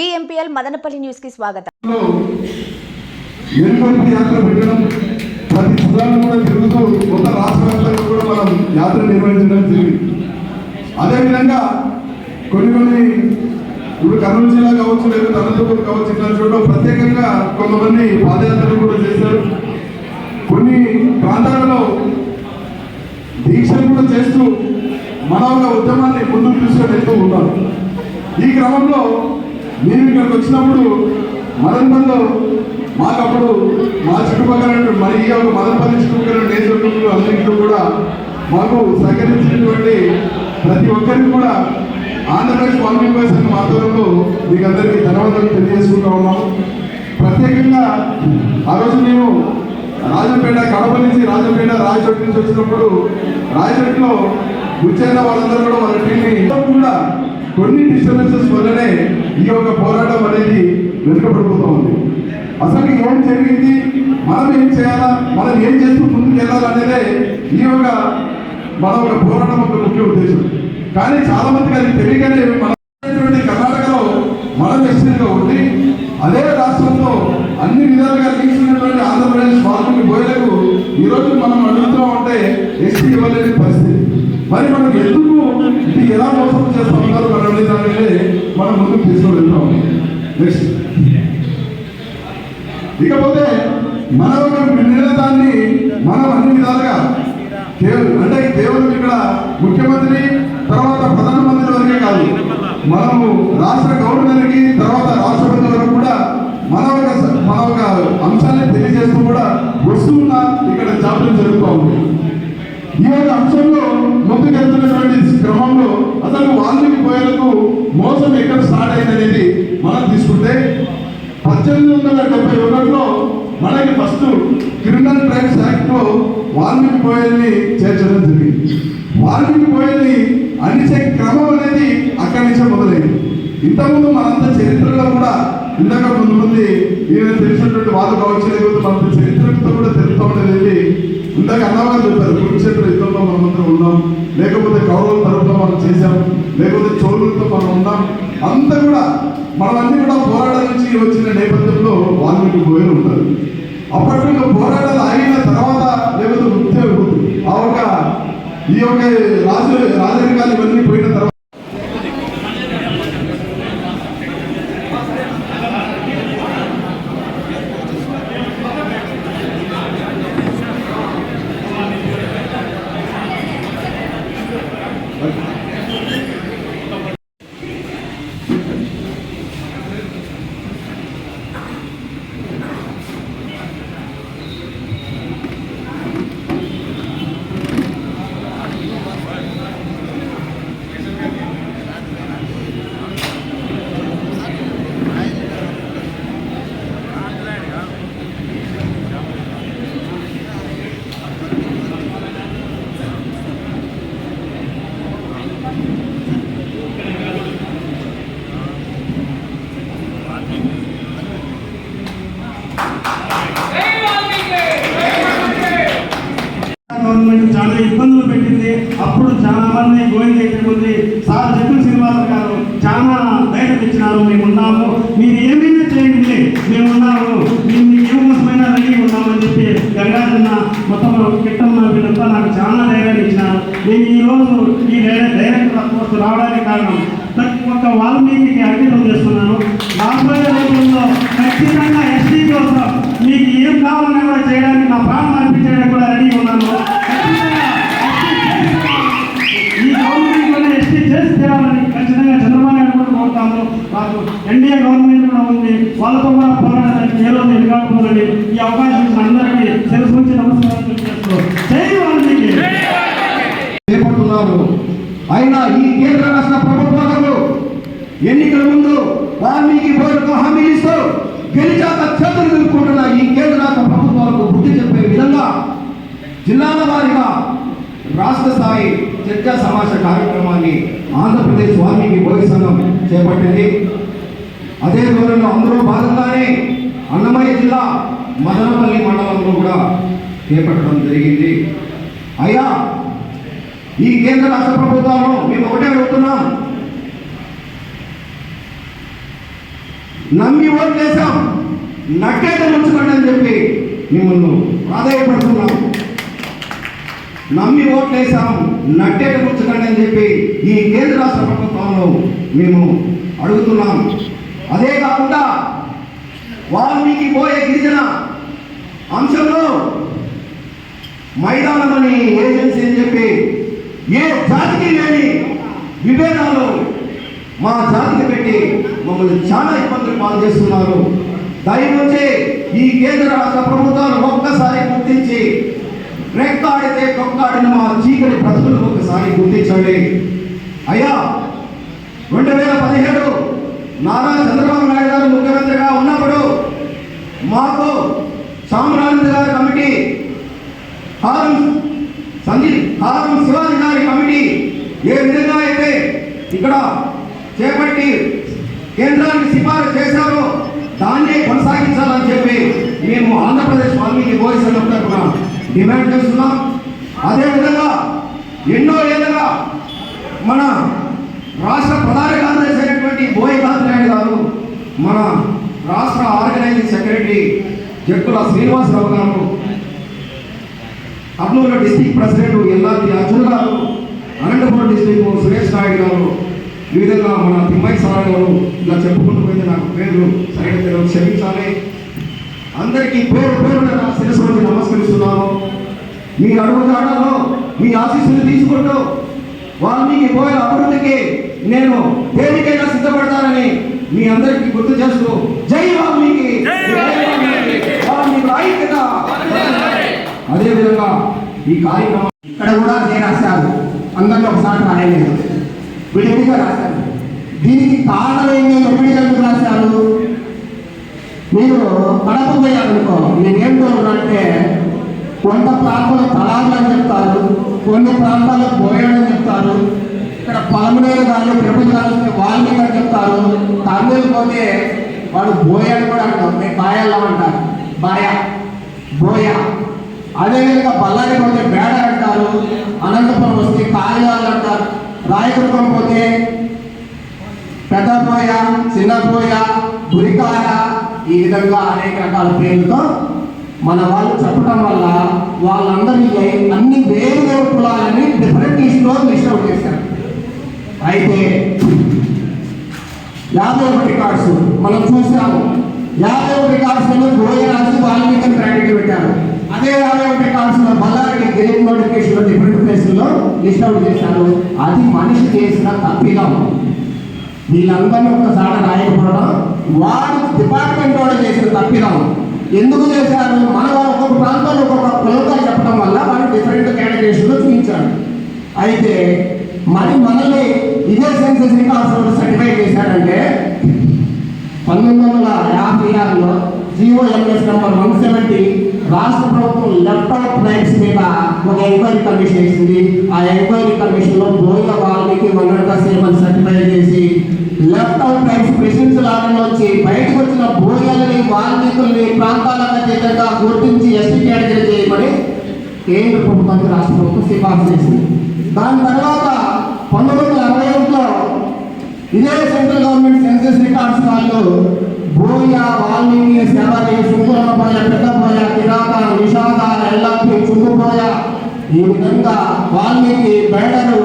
బిఎంపీఎల్ మదనపల్లి న్యూస్కి స్వాగతం. ఎలుగుబంటి యాత్ర పెట్టడం ప్రతి జిల్లాలో కూడా తిరుగుతూ కొత్త రాష్ట్ర వ్యాప్తంగా కూడా మనం యాత్ర నిర్వహించడం జరిగింది. అదేవిధంగా కొన్ని కొన్ని ఇప్పుడు కర్నూలు జిల్లా కావచ్చు లేదా అనంతపురం కావచ్చు ఇట్లా చూడడం ప్రత్యేకంగా కొంతమంది పాదయాత్రలు కూడా చేశారు. కొన్ని ప్రాంతాలలో దీక్షలు కూడా చేస్తూ మన ఒక ఉద్యమాన్ని ముందుకు తీసుకొని వెళ్తూ ఉన్నారు. ఈ క్రమంలో నేను ఇక్కడికి వచ్చినప్పుడు మదనపల్లిలో మాకప్పుడు మా చుట్టుపక్కల మరి ఈ యొక్క మదనపల్లి చుట్టుపక్కల నేతృత్వంలో అందరికీ కూడా మాకు సహకరించినటువంటి ప్రతి ఒక్కరికి కూడా ఆంధ్రప్రదేశ్ వాల్మీకి సంఘం ఆధ్వర్యంలో మీకు అందరికీ ధన్యవాదాలు తెలియజేసుకుంటా ఉన్నాము ప్రత్యేకంగా ఆ రోజు మేము రాజంపేట కడప నుంచి రాజంపేట రాయచోటి నుంచి వచ్చినప్పుడు రాయచోటిలో గుర్చైన వాళ్ళందరూ కూడా వాళ్ళ టీంని కూడా కొన్ని డిస్టర్బెన్సెస్ వల్లనే ఈ యొక్క పోరాటం అనేది వెనుకబడిపోతూ ఉంది. అసలు ఏం జరిగింది? మనం ఏం చేయాలా? మనం ఏం చేస్తూ ముందుకు వెళ్ళాలనేదే ఈ యొక్క మన ఒక పోరాటం ఒక ముఖ్య ఉద్దేశం. కానీ చాలా మందికి అది తెలియగానే మన కర్ణాటకలో మనం ఎస్టీగా ఉంది. అదే రాష్ట్రంలో అన్ని విధాలుగా లింక్స్ ఆంధ్రప్రదేశ్ వాల్మీకి బోయలకు ఈరోజు మనం అడుగుతూ ఉంటే ఎస్టీ ఇవ్వలేని పరిస్థితి. మరి మనం ఎందుకు ఇది ఎలా మోసం చేస్తా మనం మనం ముందుకు తీసుకొని వెళ్తాం. నెక్స్ట్ ఇకపోతే మన ఒక నిర్ణయాన్ని మనం అన్ని విధాలుగా కేవలం అంటే కేవలం ఇక్కడ ముఖ్యమంత్రి తర్వాత ప్రధానమంత్రి వరకే కాదు. మనము రాష్ట్ర గవర్నర్కి తర్వాత రాష్ట్రపతి వరకు కూడా మన ఒక స- మన ఒక అంశాన్ని తెలియజేస్తూ కూడా వస్తున్న ఇక్కడ జాప్యం జరుగుతూ ఉంది ఈ యొక్క అంశంలో ముందుకెళ్తున్నటువంటి క్రమంలో అసలు వాల్మీకి పోయేందుకు మోసం ఎక్కడ స్టార్ట్ అయింది అనేది మనం తీసుకుంటే పద్దెనిమిది వందల డెబ్బై ఒకటిలో మనకి ఫస్ట్ క్రిమినల్ ట్రైబ్స్ యాక్ట్లో వాల్మీకి పోయల్ని చేర్చడం జరిగింది. వాల్మీకి పోయల్ని అణిచే క్రమం అనేది అక్కడి నుంచే మొదలైంది. ఇంతకుముందు మనంత చరిత్రలో కూడా ఇందాక కొంతమంది ఈయన తెలిసినటువంటి వాళ్ళు కావచ్చు లేకపోతే మన చరిత్రతో కూడా తెలుస్తామని ఉండేది ఇందాక అన్నవాళ్ళు చెప్పారు. కురుక్షేత్ర యుద్ధంలో మనమందరం ఉన్నాం. లేకపోతే కౌరవుల తరపున మనం చేశాం లేకపోతే చోళులతో మనం ఉన్నాం. అంతా కూడా మనమన్నీ కూడా పోరాటం నుంచి వచ్చిన నేపథ్యంలో వాల్మీకి పోయిన ఉంటారు. అప్పట్లో పోరాటాలు అయిన తర్వాత లేకపోతే ఉద్యోగం ఆ ఒక ఈ యొక్క రాజు రాజరికాలు ఇవన్నీ పోయిన తర్వాత గవర్నమెంట్ చాలా ఇబ్బందులు పెట్టింది. అప్పుడు చాలా మంది గోవింద ఎక్కడికి సార్ జగ్గు శ్రీనివాస గారు చాలా ధైర్యం ఇచ్చినారు మేము ఉన్నాము. మీరు ఏమైనా చేయండి మేము ఉన్నాము. మేము ఏమైనా ఏమోసమైనా రెడీ ఉన్నామని చెప్పి గంగాధరన్న మొత్తం కిట్టమ్మ వీళ్ళంతా నాకు చాలా ధైర్యాన్ని ఇచ్చినారు. నేను ఈ రోజు ఈ డైరెక్ట్ డైరెక్టర్ పోస్ట్ రావడానికి కారణం ప్రతి ఒక్క వాల్మీకి అంకితం చేస్తున్నాను. రాబోయే రోజుల్లో ఖచ్చితంగా ఎస్టీ కోసం మీకు ఏం కావాలన్నా కూడా చేయడానికి నా ప్రాణం అర్పించడానికి కూడా వాళ్ళతో కూడా పోరాడడానికి ఏ రోజు ఎదుర్కోవాలని ఈ అవకాశం అందరికీ తెలుసు నమస్కారం తెలియజేస్తూ చేపడుతున్నారు. అయినా ఈ కేంద్ర రాష్ట్ర ప్రభుత్వాలకు ఎన్నికల ముందు వాల్మీకి బోర్డుకు హామీ ఇస్తూ గెలిచాక చేతులు నిలుపుకుంటున్న ఈ కేంద్ర రాష్ట్ర ప్రభుత్వాలకు బుద్ధి చెప్పే విధంగా జిల్లాల వారిగా రాష్ట్ర స్థాయి చర్చా సమావేశ కార్యక్రమాన్ని ఆంధ్రప్రదేశ్ వాల్మీకి బోధి సంఘం చేపట్టింది. అదే ధోరణిలో అందులో భాగంగానే అన్నమయ్య జిల్లా మదనపల్లి మండలంలో కూడా చేపట్టడం జరిగింది. అయ్యా ఈ కేంద్ర రాష్ట్ర ప్రభుత్వాలను మేము ఒకటే అడుగుతున్నాం. నమ్మి ఓట్లేసాం నట్టేట ఉంచుకోండి అని చెప్పి మిమ్మల్ని ఆదాయపడుతున్నాం నమ్మి ఓట్లేసాం నట్టేట ఉంచకండి అని చెప్పి ఈ కేంద్ర రాష్ట్ర ప్రభుత్వంలో మేము అడుగుతున్నాం. అదే కాకుండా వాల్మీకి పోయే గిరిజన అంశంలో మైదానం అని ఏజెన్సీ అని చెప్పి ఏ జాతికి లేని విభేదాలు మా జాతికి పెట్టి మమ్మల్ని చాలా ఇబ్బందులు పాలు చేస్తున్నారు. దయవుంచి ఈ కేంద్ర రాష్ట్ర ప్రభుత్వాలు ఒక్కసారి గుర్తించి రెక్కాడితే కొక్కాడిన మా చీకటి ప్రజలను ఒకసారి గుర్తించండి. అయ్యా రెండు వేల పదిహేడు నారా చంద్రబాబు నాయుడు గారు ముఖ్యమంత్రిగా ఉన్నప్పుడు మాకు సామ్రాజ్య గారి కమిటీ హారం సందీప్ హారం శివాజీ గారి కమిటీ ఏ విధంగా అయితే ఇక్కడ చేపట్టి కేంద్రానికి సిఫారసు చేశారో దాన్నే కొనసాగించాలని చెప్పి మేము ఆంధ్రప్రదేశ్ వాల్మీకి బోయ్ తరఫున డిమాండ్ చేస్తున్నాం. అదేవిధంగా ఎన్నో ఏళ్ళగా మన రాష్ట్ర ప్రధాన కార్యదర్శి అయినటువంటి నాయుడు గారు మన రాష్ట్ర ఆర్గనైజింగ్ సెక్రటరీ జక్కుల శ్రీనివాసరావు గారు అర్నూలు డిస్టిక్ ప్రెసిడెంట్ ఎల్లాది అర్జున్ గారు అనంతపురం డిస్టిక్ సురేష్ నాయుడు గారు ఈ విధంగా మన తిమ్మయ్య సార్ గారు ఇలా చెప్పుకుంటూ పోయింది. నాకు పేర్లు సరైన తెలియదు క్షమించాలి. అందరికీ పేరు పేరు శిరస్సు నమస్కరిస్తున్నాను. మీ అడుగుజాడల్లో మీ ఆశీస్సులు తీసుకుంటూ వాల్మీకి పోయిన అభివృద్ధికి నేను దేనికైనా సిద్ధపడతానని మీ అందరికీ గుర్తు చేస్తూ జై వాల్మీకి! ఐక్యత! అదేవిధంగా ఈ కార్యక్రమం ఇక్కడ కూడా అదే రాశారు. అందరిలో ఒకసారి రాయలేదు విడివిడిగా రాశారు. దీనికి కారణం విడివిడిగా ఎందుకు రాశారు? మీరు కడప పోయారనుకో నేనేం కోరుకుంటే కొంత ప్రాంతాలు తలాలు అని చెప్తారు కొన్ని ప్రాంతాల్లో పోయాడని చెప్తారు. ఇక్కడ పలమనేరు కానీ తిరుపతి కానీ వస్తే వాల్మీకి అని చెప్తారు. తమిళ పోతే వాడు బోయాడు కూడా అంటారు. మేము బాయాల్లో అంటారు. బాయ బోయ అదేవిధంగా బళ్ళారి పోతే బేడ అంటారు. అనంతపురం వస్తే కాళీవాళ్ళు అంటారు. రాయదుర్గం పోతే పెద్ద బోయ చిన్న పోయ గురికాయ ఈ విధంగా అనేక రకాల పేర్లతో మన వాళ్ళు చెప్పడం వల్ల వాళ్ళందరికీ అన్ని వేరు వేరు కులాలని డిఫరెంట్ లిస్ట్లో లిస్ట్ అవుట్ చేశారు. అయితే యాదవ రికార్డ్స్ మనం చూసాము. యాదవ్ ఒకటి లో గోయ రాసి వాల్మీకి బ్రాకెట్ పెట్టారు. అదే యాభై ఒకటి లో బల్లారెడ్డి గ్రీన్ నోటిఫికేషన్లో డిఫరెంట్ ప్లేసుల్లో లిస్ట్ అవుట్ చేశారు. అది మనిషి చేసిన తప్పిదం. వీళ్ళందరినీ ఒకసారి రాయకపోవడం వాడు డిపార్ట్మెంట్ వాడు చేసిన తప్పిదం. ఎందుకు చేశారు? మన ఒక్కొక్క ప్రాంతంలో ఒక్కొక్క కులంగా చెప్పడం వల్ల వాళ్ళు డిఫరెంట్ కేటగిరీస్లో చూపించాడు అయితే మరి మనల్ని ఇదే సెన్సెస్ రికార్డ్స్ సర్టిఫై చేశాడంటే పంతొమ్మిది వందల యాభై ఆరులో జిఓఎంఎస్ నెంబర్ వన్ సెవెంటీ రాష్ట్ర ప్రభుత్వం లెఫ్ట్ అవుట్ మీద ఒక ఎంక్వైరీ కమిషన్ వేసింది ఆ ఎంక్వైరీ కమిషన్లో బోయ వాల్మీకి వనరుగా సేవలు సర్టిఫై చేసి లెఫ్ట్ టైమ్స్ ట్రైబ్స్ ప్రశ్నించలాగా వచ్చి బయటకు వచ్చిన బోయల్ని వాల్మీకుల్ని ప్రాంతాలకు అతీతంగా గుర్తించి ఎస్టీ కేటగిరీ చేయబడి కేంద్ర ప్రభుత్వానికి రాష్ట్ర ప్రభుత్వం సిఫార్సు చేసింది. దాని తర్వాత పంతొమ్మిది వందల అరవై ఒకటిలో ఇదే సెంట్రల్ గవర్నమెంట్ సెన్సెస్ రికార్డ్స్ వాళ్ళు భూయా వాల్మీకి శబరి సుంకురమపోయ పెద్దపోయ కిరాత విషాద ఎల్లప్పి చుంగుపోయ ఈ విధంగా వాల్మీకి బేడరు